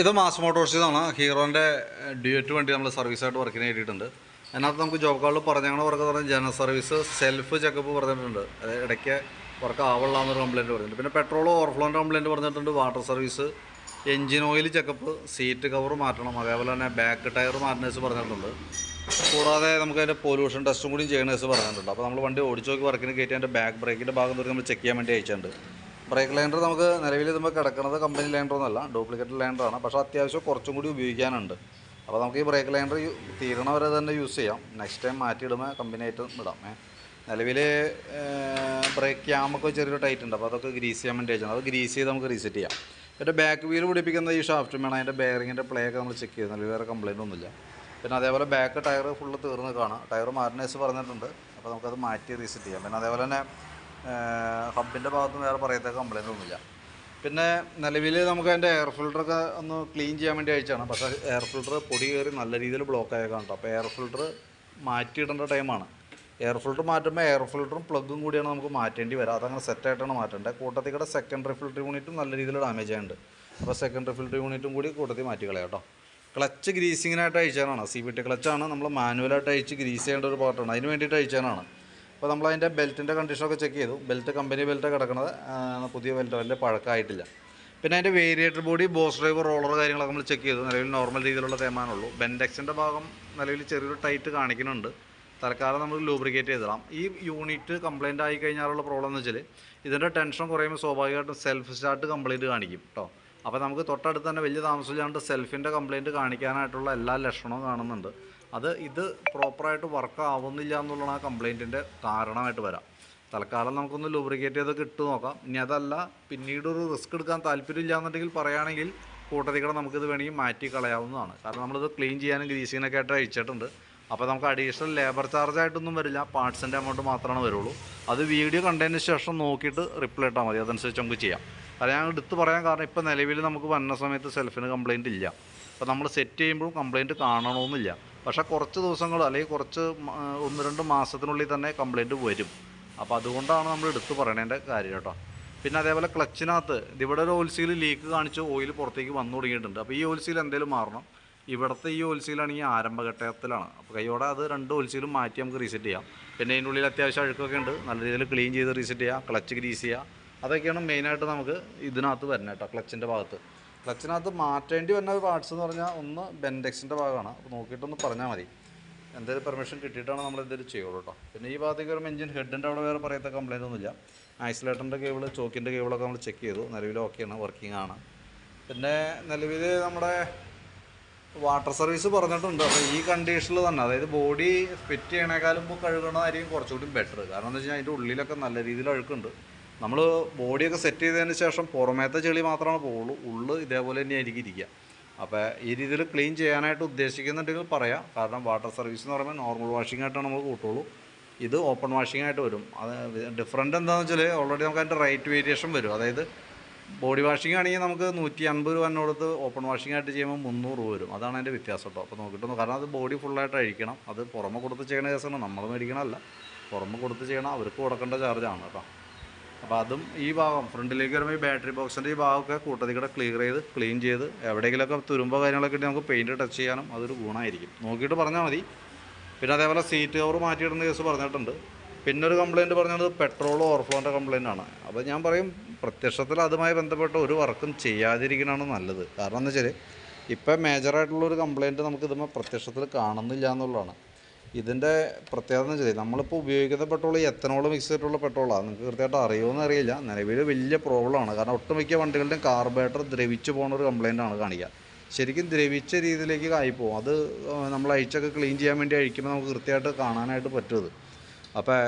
ഇത് മാസ് മോട്ടോഴ്സിൽ നിന്നാണ് ഹീറോന്റെ ഡ്യൂറ്റ് വണ്ടി നമ്മൾ സർവീസായിട്ട് വർക്കിന് കയറ്റിയിട്ടുണ്ട് അതിനകത്ത് നമുക്ക് ജോബ് കാർഡിൽ പറഞ്ഞാൽ വർക്ക് പറഞ്ഞ ജനറൽ സർവീസ് സെൽഫ് ചെക്കപ്പ് പറഞ്ഞിട്ടുണ്ട്. അതായത് ഇടയ്ക്ക് വർക്ക് ആവുള്ള എന്നൊരു കംപ്ലയിന്റ് പറഞ്ഞിട്ടുണ്ട്. പിന്നെ പെട്രോൾ ഓവർഫ്ലോന്റെ കംപ്ലയിന്റ് പറഞ്ഞിട്ടുണ്ട്. Water service engine oil checkup seat cover മാറ്റണം. അതേപോലെ തന്നെ ബാക്ക് ടയർ മാറ്റണേഴ്സ് പറഞ്ഞിട്ടുണ്ട്. കൂടാതെ നമുക്ക് അതിന്റെ പൊല്യൂഷൻ ടെസ്റ്റും കൂടി ചെയ്യണേഴ്സ് പറഞ്ഞിട്ടുണ്ട്. അപ്പോൾ നമ്മൾ വണ്ടി ഓടിച്ചു നോക്കി വർക്കിന് കയറ്റി അതിന്റെ ബാക്ക് ബ്രേക്കിന്റെ ഭാഗം തൊട്ട് നമ്മൾ ചെക്ക് ചെയ്യാൻ വേണ്ടി അയച്ചിട്ടുണ്ട്. ബ്രേക്ക് ലൈൻഡർ നമുക്ക് നിലവിൽ ഇതുമ്പോൾ കിടക്കുന്നത് കമ്പനി ലൈൻഡർ ഒന്നല്ല ഡ്യൂപ്ലിക്കേറ്റ് ലൈൻഡറാണ് പക്ഷേ അത്യാവശ്യം കുറച്ചും കൂടി ഉപയോഗിക്കാനുണ്ട്. അപ്പോൾ നമുക്ക് ഈ ബ്രേക്ക് ലൈൻഡർ തീരണ വരെ തന്നെ യൂസ് ചെയ്യാം. നെക്സ്റ്റ് ടൈം മാറ്റിയിടുമ്പോൾ കമ്പനി ആയിട്ട് ഇടാം. നിലവിൽ ബ്രേക്ക് ക്യാമൊക്കെ ചെറിയൊരു ടൈറ്റ് ഉണ്ട്. അപ്പോൾ അതൊക്കെ ഗ്രീസ് ചെയ്യാൻ വേണ്ടി അയച്ചാണ് അത് ഗ്രീസ് ചെയ്ത് നമുക്ക് റീസെറ്റ് ചെയ്യാം. പിന്നെ ബാക്ക് വീൽ പിടിപ്പിക്കുന്ന ഈ ഷാഫ്റ്റും വേണം. അതിന്റെ ബെയറിങ്ങിന്റെ പ്ലേ ഒക്കെ നമ്മൾ ചെക്ക് ചെയ്ത്. നിലവിൽ വേറെ കംപ്ലയിന്റ് ഒന്നുമില്ല. പിന്നെ അതേപോലെ ബാക്ക് ടയർ ഫുള്ള് തീർന്ന് കാണാം. ടയർ മാറിനേഴ്സ് പറഞ്ഞിട്ടുണ്ട്. അപ്പോൾ നമുക്കത് മാറ്റി റീസെറ്റ് ചെയ്യാം. പിന്നെ അതേപോലെ തന്നെ ഹബിന്റെ ഭാഗത്ത് വേറെ പറയത്തക്ക കംപ്ലൈന്റ് ഒന്നുമില്ല. പിന്നെ നിലവിൽ നമുക്ക് അതിന്റെ എയർ ഫിൽറ്ററൊക്കെ ഒന്ന് ക്ലീൻ ചെയ്യാൻ വേണ്ടി അയച്ചാണ് പക്ഷേ എയർ ഫിൽട്ടർ പൊടി കയറി നല്ല രീതിയിൽ ബ്ലോക്ക് ആയേക്കാം കേട്ടോ. അപ്പോൾ എയർ ഫിൽറ്റർ മാറ്റിയിടേണ്ട ടൈമാണ് എയർ ഫിൽട്ടർ മാറ്റുമ്പോൾ എയർ ഫിൽട്ടറും പ്ലഗും കൂടിയാണ് നമുക്ക് മാറ്റേണ്ടി വരിക അതങ്ങനെ സെറ്റായിട്ടാണ് മാറ്റേണ്ടത്. കൂട്ടത്തിൽ കൂടെ സെക്കൻഡറി ഫിൽറ്റർ യൂണിറ്റും നല്ല രീതിയിൽ ഡാമേജ് ആയിട്ടുണ്ട്. അപ്പോൾ സെക്കൻഡറി ഫിൽറ്റർ യൂണിറ്റും കൂടി കൂട്ടത്തിൽ മാറ്റി കളയാം കേട്ടോ. ക്ലച്ച് ഗ്രീസിങ്ങിനായിട്ട് അയച്ചാനാണ് സി ബി ടി ക്ലച്ചാണ് നമ്മൾ മാനുവലായിട്ട് അയച്ച് ഗ്രീസ് ചെയ്യേണ്ട ഒരു പാർട്ടാണ് അതിന് വേണ്ടിയിട്ട് അയച്ചാണ് അപ്പോൾ നമ്മൾ അതിന്റെ ബെൽറ്റിന്റെ കണ്ടീഷനൊക്കെ ചെക്ക് ചെയ്തു. ബെൽറ്റ് കമ്പനി ബെൽറ്റ് കിടക്കുന്നത് പുതിയ ബെൽറ്റ് വലിയ പഴക്കമായിട്ടില്ല. പിന്നെ അതിന്റെ variator body boss driver roller കാര്യങ്ങളൊക്കെ നമ്മൾ ചെക്ക് ചെയ്തു. നിലവിൽ നോർമൽ രീതിയിലുള്ള തേമാനുള്ളൂ ബെൻഡെക്സിന്റെ ഭാഗം നിലവിൽ ചെറിയൊരു ടൈറ്റ് കാണിക്കുന്നുണ്ട്. തൽക്കാലം നമ്മൾ ലൂബ്രിക്കേറ്റ് ചെയ്തിടാം. ഈ യൂണിറ്റ് കംപ്ലൈന്റ് ആയി കഴിഞ്ഞാലുള്ള പ്രോബ്ലം എന്ന് വെച്ചാൽ ഇതിന്റെ ടെൻഷൻ കുറയുമ്പോൾ സ്വാഭാവികമായിട്ടും സെൽഫ് സ്റ്റാർട്ട് കംപ്ലൈന്റ് കാണിക്കും കേട്ടോ അപ്പോൾ നമുക്ക് തൊട്ടടുത്ത് തന്നെ വലിയ താമസമില്ലാണ്ട് സെൽഫിന്റെ കംപ്ലൈന്റ് കാണിക്കാനായിട്ടുള്ള എല്ലാ ലക്ഷണവും കാണുന്നുണ്ട്. അത് ഇത് പ്രോപ്പറായിട്ട് വർക്ക് ആവുന്നില്ല എന്നുള്ളതാണ് ആ കംപ്ലൈന്റിന്റെ കാരണമായിട്ട് വരാം. തൽക്കാലം നമുക്കൊന്ന് ലൂബ്രിക്കേറ്റ് ചെയ്ത് ഇട്ട് നോക്കാം. ഇനി അതല്ല പിന്നീട് ഒരു റിസ്ക് എടുക്കാൻ താല്പര്യമില്ല എന്നുണ്ടെങ്കിൽ പറയുകയാണെങ്കിൽ കൂട്ടത്തിൽ കൂടെ നമുക്കിത് വേണമെങ്കിൽ മാറ്റി കളയാവുന്നതാണ്. കാരണം നമ്മളിത് ക്ലീൻ ചെയ്യാനും ഗ്രീസിങ്ങിനൊക്കെ ആയിട്ട് അയച്ചിട്ടുണ്ട് അപ്പോൾ നമുക്ക് അഡീഷണൽ ലേബർ ചാർജ് ആയിട്ടൊന്നും വരില്ല. പാർട്സിന്റെ എമൗണ്ട് മാത്രമാണ് വരുള്ളൂ. അത് വീഡിയോ കണ്ടതിന് ശേഷം നോക്കിയിട്ട് റിപ്ലൈ ഇട്ടാൽ മതി. അതനുസരിച്ച് നമുക്ക് ചെയ്യാം. അത് ഞാൻ എടുത്ത് പറയാൻ കാരണം ഇപ്പോൾ നിലവിൽ നമുക്ക് വന്ന സമയത്ത് സെൽഫിന് കംപ്ലയിന്റ് ഇല്ല. അപ്പോൾ നമ്മൾ സെറ്റ് ചെയ്യുമ്പോഴും കംപ്ലയിന്റ് കാണണമെന്നില്ല. പക്ഷേ കുറച്ച് ദിവസങ്ങൾ അല്ലെങ്കിൽ കുറച്ച് ഒന്ന് രണ്ട് മാസത്തിനുള്ളിൽ തന്നെ കംപ്ലൈന്റ് വരും. അപ്പോൾ അതുകൊണ്ടാണ് നമ്മൾ എടുത്തു പറയണതിന്റെ കാര്യം കേട്ടോ. പിന്നെ അതേപോലെ ക്ലച്ചിനകത്ത് ഇതിവിടെ ഒരു ഓയിൽ സീൽ ലീക്ക് കാണിച്ച് ഓയിൽ പുറത്തേക്ക് വന്നു തുടങ്ങിയിട്ടുണ്ട്. അപ്പോൾ ഈ ഓയിൽ സീൽ എന്തെങ്കിലും മാറണം? ഇവിടുത്തെ ഈ ഓയിൽ സീലാണെങ്കിൽ ആരംഭഘട്ടത്തിലാണ്. അപ്പോൾ കൈയോടെ അത് രണ്ട് ഓയിൽ സീലും മാറ്റി നമുക്ക് റീസെറ്റ് ചെയ്യാം. പിന്നെ അതിന്റെ ഉള്ളിൽ അത്യാവശ്യം അഴുക്കൊക്കെ ഉണ്ട്. നല്ല രീതിയിൽ ക്ലീൻ ചെയ്ത് റീസെറ്റ് ചെയ്യുക ക്ലച്ച് ഗ്രീസ് ചെയ്യുക അതൊക്കെയാണ് മെയിനായിട്ട് നമുക്ക് ഇതിനകത്ത് വരുന്നത് കേട്ടോ ക്ലച്ചിന്റെ ഭാഗത്ത്. ക്ലച്ചിനകത്ത് മാറ്റേണ്ടി വരുന്ന ഒരു പാർട്സ് എന്ന് പറഞ്ഞാൽ ഒന്ന് ബെൻഡെക്സിന്റെ ഭാഗമാണ്. അപ്പോൾ നോക്കിയിട്ടൊന്ന് പറഞ്ഞാൽ മതി. എന്തെങ്കിലും പെർമിഷൻ കിട്ടിയിട്ടാണ് നമ്മൾ എന്തെങ്കിലും ചെയ്യുള്ളൂ കേട്ടോ പിന്നെ ഈ ഭാഗത്തേക്ക് വരുമ്പോൾ എഞ്ചിൻ ഹെഡിന്റെ അവിടെ വേറെ പറയത്ത കംപ്ലൈന്റ് ഒന്നുമില്ല. ഐസൊലേറ്ററിന്റെ കേബിൾ ചോക്കിന്റെ കേബിളൊക്കെ നമ്മൾ ചെക്ക് ചെയ്തു. നിലവിൽ ഓക്കെയാണ് വർക്കിംഗ് ആണ്. പിന്നെ നിലവിൽ നമ്മുടെ വാട്ടർ സർവീസ് പറഞ്ഞിട്ടുണ്ട്. അപ്പോൾ ഈ കണ്ടീഷനിൽ തന്നെ അതായത് ബോഡി ഫിറ്റ് ചെയ്യണേക്കാളും ഇപ്പോൾ കഴുകണമായിരിക്കും കുറച്ചുകൂടി ബെറ്റർ കാരണം എന്താ വെച്ചാൽ അതിന്റെ ഉള്ളിലൊക്കെ നല്ല രീതിയിൽ അഴുക്കുണ്ട്. നമ്മൾ ബോഡിയൊക്കെ സെറ്റ് ചെയ്തതിന് ശേഷം പുറമേത്തെ ചെളി മാത്രമാണ് പോവുള്ളൂ. ഉള്ളു ഇതേപോലെ തന്നെ ആയിരിക്കും ഇരിക്കുക. അപ്പോൾ ഈ രീതിയിൽ ക്ലീൻ ചെയ്യാനായിട്ട് ഉദ്ദേശിക്കുന്നുണ്ടെങ്കിൽ പറയാം. കാരണം വാട്ടർ സർവീസ് എന്ന് പറയുമ്പോൾ നോർമൽ വാഷിംഗ് ആയിട്ടാണ് നമ്മൾ കൂട്ടുള്ളൂ. ഇത് ഓപ്പൺ വാഷിംഗ് ആയിട്ട് വരും. അത് ഡിഫറെന്റ് എന്താണെന്ന് വെച്ചാൽ ഓൾറെഡി നമുക്ക് അതിന്റെ റേറ്റ് വേരിയേഷൻ വരും. അതായത് ബോഡി വാഷിംഗ് ആണെങ്കിൽ നമുക്ക് നൂറ്റി അൻപത് രൂപ കൊടുത്ത് ഓപ്പൺ വാഷിംഗ് ആയിട്ട് ചെയ്യുമ്പോൾ മുന്നൂറ് രൂപ വരും. അതാണ് അതിന്റെ വ്യത്യാസം കേട്ടോ. അപ്പോൾ നോക്കിയിട്ട് കാരണം അത് ബോഡി ഫുള്ളായിട്ട് അഴിക്കണം. അത് പുറമെ കൊടുത്ത് ചെയ്യണ കേസാണ് നമ്മൾ മേടിക്കണമല്ല പുറമെ കൊടുത്ത് ചെയ്യണം അവർക്ക് കൊടുക്കേണ്ട ചാർജാണ് കേട്ടോ. അപ്പോൾ അതും ഈ ഭാഗം ഫ്രണ്ടിലേക്ക് വരുമ്പോൾ ഈ ബാറ്ററി ബോക്സിന്റെ ഈ ഭാഗമൊക്കെ കൂട്ടത്തിൽ കൂടെ ക്ലിയർ ചെയ്ത് ക്ലീൻ ചെയ്ത് എവിടെയെങ്കിലുമൊക്കെ തുരുമ്പോ കാര്യങ്ങളൊക്കെ നമുക്ക് പെയിന്റ് ടച്ച് ചെയ്യാനും അതൊരു ഗുണമായിരിക്കും. നോക്കിയിട്ട് പറഞ്ഞാൽ മതി. പിന്നെ അതേപോലെ സീറ്റ് കവർ മാറ്റിയിടുന്ന കേസ് പറഞ്ഞിട്ടുണ്ട്. പിന്നെ ഒരു കംപ്ലയിന്റ് പറഞ്ഞത് പെട്രോൾ ഓവർഫ്ലോന്റെ കംപ്ലയിന്റ് ആണ്. അപ്പോൾ ഞാൻ പറയും പ്രത്യക്ഷത്തിൽ അതുമായി ബന്ധപ്പെട്ട ഒരു വർക്കും ചെയ്യാതിരിക്കുന്നതാണ് നല്ലത്. കാരണം എന്ന് വെച്ചാൽ ഇപ്പം മേജറായിട്ടുള്ളൊരു കംപ്ലയിന്റ് നമുക്ക് ഇതുമ്പോൾ പ്രത്യക്ഷത്തിൽ കാണുന്നില്ല എന്നുള്ളതാണ്. ഇതിന്റെ പ്രത്യേകത എന്ന് വെച്ചാൽ നമ്മളിപ്പോൾ ഉപയോഗിക്കുന്ന പെട്രോൾ എത്തനോൾ മിക്സ് ചെയ്തിട്ടുള്ള പെട്രോളാണ് നിങ്ങൾക്ക് കൃത്യമായിട്ട് അറിയുമെന്ന് അറിയില്ല. നിലവിൽ വലിയ പ്രോബ്ലമാണ് കാരണം ഒട്ടുമിക്ക വണ്ടികളുടെയും കാർബേറ്റർ ദ്രവിച്ചു പോകുന്ന ഒരു കംപ്ലയിന്റ് ആണ് കാണിക്കുക ശരിക്കും ദ്രവിച്ച രീതിയിലേക്ക് കായിപ്പോവും അത് നമ്മൾ അഴിച്ചൊക്കെ ക്ലീൻ ചെയ്യാൻ വേണ്ടി അഴിക്കുമ്പോൾ നമുക്ക് കൃത്യമായിട്ട് കാണാനായിട്ട് പറ്റുന്നത് അപ്പോൾ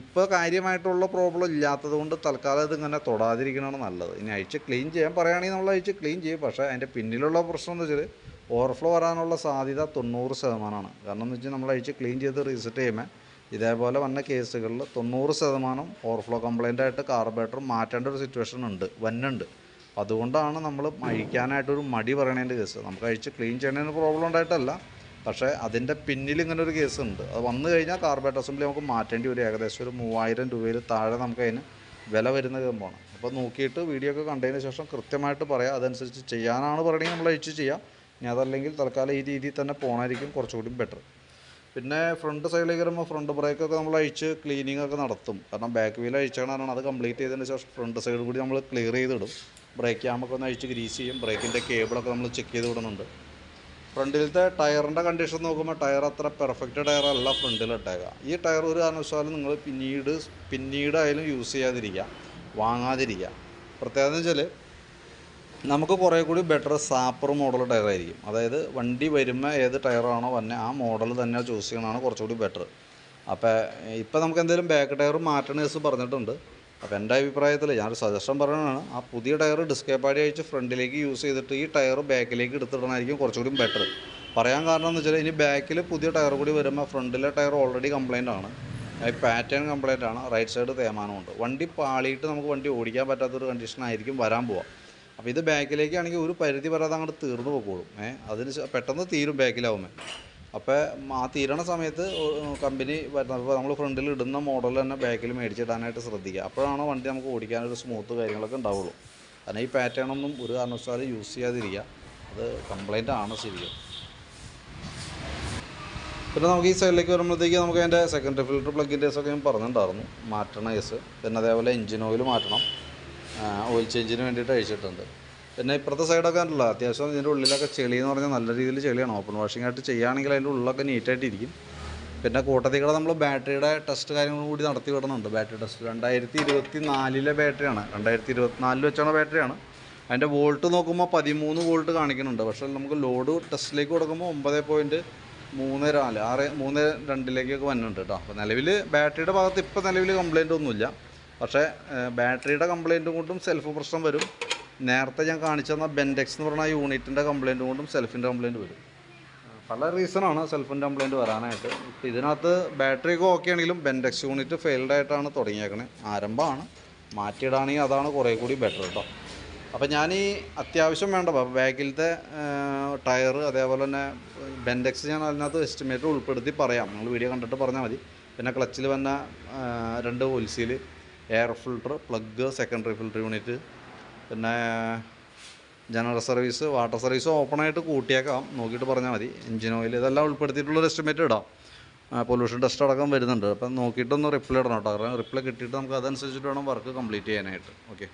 ഇപ്പോൾ കാര്യമായിട്ടുള്ള പ്രോബ്ലം ഇല്ലാത്തത് കൊണ്ട് തൽക്കാലം ഇതിങ്ങനെ തൊടാതിരിക്കണമാണ് നല്ലത്. ഇനി അഴിച്ച് ക്ലീൻ ചെയ്യാൻ പറയുകയാണെങ്കിൽ നമ്മൾ അഴിച്ച് ക്ലീൻ ചെയ്യും. പക്ഷേ അതിന്റെ പിന്നിലുള്ള പ്രശ്നം എന്ന് വെച്ചാൽ ഓവർഫ്ലോ വരാനുള്ള സാധ്യത തൊണ്ണൂറ് ശതമാനമാണ്. കാരണം എന്ന് വെച്ചാൽ നമ്മൾ അഴിച്ച് ക്ലീൻ ചെയ്ത് റീസെറ്റ് ചെയ്യുമ്പോൾ ഇതേപോലെ വന്ന കേസുകളിൽ തൊണ്ണൂറ് ശതമാനം ഓവർഫ്ലോ കംപ്ലൈന്റ് ആയിട്ട് കാർബറേറ്റർ മാറ്റേണ്ട ഒരു സിറ്റുവേഷൻ ഉണ്ട് വന്നുണ്ട്. അതുകൊണ്ടാണ് നമ്മൾ അഴിക്കാനായിട്ടൊരു മടി പറയണതിന്റെ കേസ് നമുക്ക് അഴിച്ച് ക്ലീൻ ചെയ്യണതിന് പ്രോബ്ലം ഉണ്ടായിട്ടല്ല പക്ഷേ അതിന്റെ പിന്നിൽ ഇങ്ങനെ ഒരു കേസ് ഉണ്ട്. അത് വന്നു കഴിഞ്ഞാൽ കാർബറേറ്റർ അസംബ്ലി നമുക്ക് മാറ്റേണ്ടി വരും. ഏകദേശം ഒരു മൂവായിരം രൂപയിൽ താഴെ നമുക്ക് അതിന് വില വരുന്ന കമ്പാണ് അപ്പോൾ നോക്കിയിട്ട് വീഡിയോ ഒക്കെ കണ്ടതിന് ശേഷം കൃത്യമായിട്ട് പറയാം. അതനുസരിച്ച് ചെയ്യാനാണ് പറയണമെങ്കിൽ നമ്മൾ അയച്ച് ചെയ്യാം. ഇനി അതല്ലെങ്കിൽ തൽക്കാലം ഈ രീതിയിൽ തന്നെ പോകണമായിരിക്കും കുറച്ചുകൂടി ബെറ്റർ പിന്നെ ഫ്രണ്ട് സൈഡിലേക്ക് വരുമ്പോൾ ഫ്രണ്ട് ബ്രേക്കൊക്കെ നമ്മൾ അഴിച്ച് ക്ലീനിങ് ഒക്കെ നടത്തും. കാരണം ബാക്ക് വീൽ അഴിച്ചാണ് അത് കംപ്ലീറ്റ് ചെയ്തതിന് ശേഷം ഫ്രണ്ട് സൈഡ് കൂടി നമ്മൾ ക്ലിയർ ചെയ്തിടും. ബ്രേക്ക് ക്യാമൊക്കെ ഒന്ന് അഴിച്ച് ഗ്രീസ് ചെയ്യും. ബ്രേക്കിന്റെ കേബിളൊക്കെ നമ്മൾ ചെക്ക് ചെയ്ത് വിടുന്നുണ്ട്. ഫ്രണ്ടിലത്തെ ടയറിന്റെ കണ്ടീഷൻ നോക്കുമ്പോൾ ടയർ അത്ര പെർഫെക്റ്റ് ടയർ അല്ല ഫ്രണ്ടിൽ ഇട്ടേക്കുക ഈ ടയർ ഒരു കാരണവശാലും നിങ്ങൾ പിന്നീട് പിന്നീടായാലും യൂസ് ചെയ്യാതിരിക്കുക വാങ്ങാതിരിക്കുക പ്രത്യേകത എന്ന് വെച്ചാൽ നമുക്ക് കുറേ കൂടി ബെറ്റർ സാപ്പർ മോഡൽ ടയർ ആയിരിക്കും. അതായത് വണ്ടി വരുമ്പോൾ ഏത് ടയറാണോ വന്നെ ആ മോഡൽ തന്നെ ചൂസ് ചെയ്യണതാണ് കുറച്ചുകൂടി ബെറ്റർ അപ്പോൾ ഇപ്പോൾ നമുക്ക് എന്തെങ്കിലും ബാക്ക് ടയർ മാറ്റണ കേസ് പറഞ്ഞിട്ടുണ്ട്. അപ്പോൾ എന്റെ അഭിപ്രായത്തിൽ ഞാനൊരു സജഷൻ പറയണതാണ്. ആ പുതിയ ടയർ ഡിസ്കേപ്പാടി അയച്ച് ഫ്രണ്ടിലേക്ക് യൂസ് ചെയ്തിട്ട് ഈ ടയർ ബാക്കിലേക്ക് എടുത്തിടണമായിരിക്കും കുറച്ചുകൂടി ബെറ്റർ പറയാൻ കാരണം എന്ന് വെച്ചാൽ ഇനി ബാക്കിൽ പുതിയ ടയർ കൂടി വരുമ്പോൾ ഫ്രണ്ടിലെ ടയർ ഓൾറെഡി കംപ്ലൈന്റ് ആണ്. പാറ്റേൺ കംപ്ലൈന്റ് ആണ്. റൈറ്റ് സൈഡ് തേമാനമുണ്ട് വണ്ടി പാളിയിട്ട് നമുക്ക് വണ്ടി ഓടിക്കാൻ പറ്റാത്തൊരു കണ്ടീഷൻ ആയിരിക്കും വരാൻ പോവുക അപ്പോൾ ഇത് ബാക്കിലേക്കാണെങ്കിൽ ഒരു പരിധി പറയാതെ അങ്ങോട്ട് തീർന്നു പോയിക്കോളും ഏഹ് അതിന് പെട്ടെന്ന് തീരും ബാക്കിലാവുമ്പോൾ അപ്പോൾ ആ തീരണ സമയത്ത് കമ്പനി വരുന്നത് നമ്മൾ ഫ്രണ്ടിൽ ഇടുന്ന മോഡൽ തന്നെ ബാക്കിൽ മേടിച്ചിടാനായിട്ട് ശ്രദ്ധിക്കുക അപ്പോഴാണ് വണ്ടി നമുക്ക് ഓടിക്കാനൊരു സ്മൂത്ത് കാര്യങ്ങളൊക്കെ ഉണ്ടാവുള്ളൂ. കാരണം ഈ പാറ്റേൺ ഒന്നും ഒരു കാരണവശാലും യൂസ് ചെയ്യാതിരിക്കുക അത് കംപ്ലൈന്റ് ആണ് ശരിക്കും. പിന്നെ നമുക്ക് ഈ സൈഡിലേക്ക് വരുമ്പോഴത്തേക്ക് നമുക്ക് അതിന്റെ സെക്കൻഡറി ഫിൽറ്റർ പ്ലഗിന്റെ ഒക്കെ ഞാൻ പറഞ്ഞിട്ടുണ്ടായിരുന്നു. മാറ്റണ കേസ് പിന്നെ അതേപോലെ എഞ്ചിൻ ഓയിൽ മാറ്റണം. ഓയിൽ ചേഞ്ചിന് വേണ്ടിയിട്ട് അഴിച്ചിട്ടുണ്ട്. പിന്നെ ഇപ്പുറത്തെ സൈഡൊക്കെ ഉണ്ടല്ലോ അത്യാവശ്യം ഇതിന്റെ ഉള്ളിലൊക്കെ ചെളി എന്ന് പറഞ്ഞാൽ നല്ല രീതിയിൽ ചെളിയാണ്. ഓപ്പൺ വാഷിംഗ് ആയിട്ട് ചെയ്യുകയാണെങ്കിൽ അതിന്റെ ഉള്ളിലൊക്കെ നീറ്റായിട്ട് ഇരിക്കും. പിന്നെ കൂട്ടത്തിക്കൂടെ നമ്മൾ ബാറ്ററിയുടെ ടെസ്റ്റ് കാര്യങ്ങളും കൂടി നടത്തി വിടുന്നുണ്ട്. ബാറ്ററി ടെസ്റ്റ് രണ്ടായിരത്തി ഇരുപത്തി നാലിലെ ബാറ്ററിയാണ് രണ്ടായിരത്തി ഇരുപത്തിനാലിൽ വെച്ചാണ് ബാറ്ററിയാണ് അതിന്റെ വോൾട്ട് നോക്കുമ്പോൾ പതിമൂന്ന് വോൾട്ട് കാണിക്കുന്നുണ്ട്. പക്ഷേ നമുക്ക് ലോഡ് ടെസ്റ്റിലേക്ക് കൊടുക്കുമ്പോൾ ഒമ്പത് പോയിന്റ് മൂന്ന് നാല് ആറ് മൂന്ന് രണ്ടിലേക്കൊക്കെ വന്നിട്ടുണ്ട് കേട്ടോ. അപ്പോൾ നിലവിൽ ബാറ്ററിയുടെ ഭാഗത്ത് ഇപ്പോൾ നിലവിൽ കംപ്ലയിന്റ് ഒന്നുമില്ല. പക്ഷേ ബാറ്ററിയുടെ കംപ്ലൈന്റ് കൊണ്ടും സെൽഫ് പ്രശ്നം വരും. നേരത്തെ ഞാൻ കാണിച്ചു തന്ന ബെൻഡെക്സ് എന്ന് പറഞ്ഞ യൂണിറ്റിന്റെ കംപ്ലൈന്റ് കൊണ്ടും സെൽഫിന്റെ കംപ്ലൈന്റ് വരും. പല റീസണാണ് സെൽഫിന്റെ കംപ്ലൈന്റ് വരാനായിട്ട്. ഇപ്പോൾ ഇതിനകത്ത് ബാറ്ററി ഒക്കെ ഓക്കെ ആണെങ്കിലും ബെൻഡെക്സ് യൂണിറ്റ് ഫെയിൽഡ് ആയിട്ടാണ് തുടങ്ങിയേക്കണേ. ആരംഭമാണ്. മാറ്റിയിടാണെങ്കിൽ അതാണ് കുറേ കൂടി ബെറ്റർ കേട്ടോ അപ്പോൾ ഞാൻ ഈ അത്യാവശ്യം വേണ്ട ബാക്കിലത്തെ ടയർ അതേപോലെ തന്നെ ബെൻഡെക്സ് ഞാൻ അതിനകത്ത് എസ്റ്റിമേറ്റ് ഉൾപ്പെടുത്തി പറയാം. നിങ്ങൾ വീഡിയോ കണ്ടിട്ട് പറഞ്ഞാൽ മതി. പിന്നെ ക്ലച്ചിൽ വന്ന രണ്ട് ഒൽസിൽ air filter plug secondary filter unit പിന്നെ ജനറൽ സർവീസ് വാട്ടർ സർവീസ് ഓപ്പണായിട്ട് കൂട്ടിയേക്കാം. നോക്കിയിട്ട് പറഞ്ഞാൽ മതി. എഞ്ചിൻ ഓയിൽ ഇതെല്ലാം ഉൾപ്പെടുത്തിയിട്ടുള്ളൊരു എസ്റ്റിമേറ്റ് ഇടാം. പൊല്യൂഷൻ ടെസ്റ്റ് അടക്കം വരുന്നുണ്ട്. അപ്പം നോക്കിയിട്ടൊന്ന് റിപ്ലൈ ഇടണം കേട്ടോ. കാരണം റിപ്ലൈ കിട്ടിയിട്ട് നമുക്ക് അതനുസരിച്ചിട്ട് വേണം വർക്ക് കംപ്ലീറ്റ് ചെയ്യാനായിട്ട്. ഓക്കെ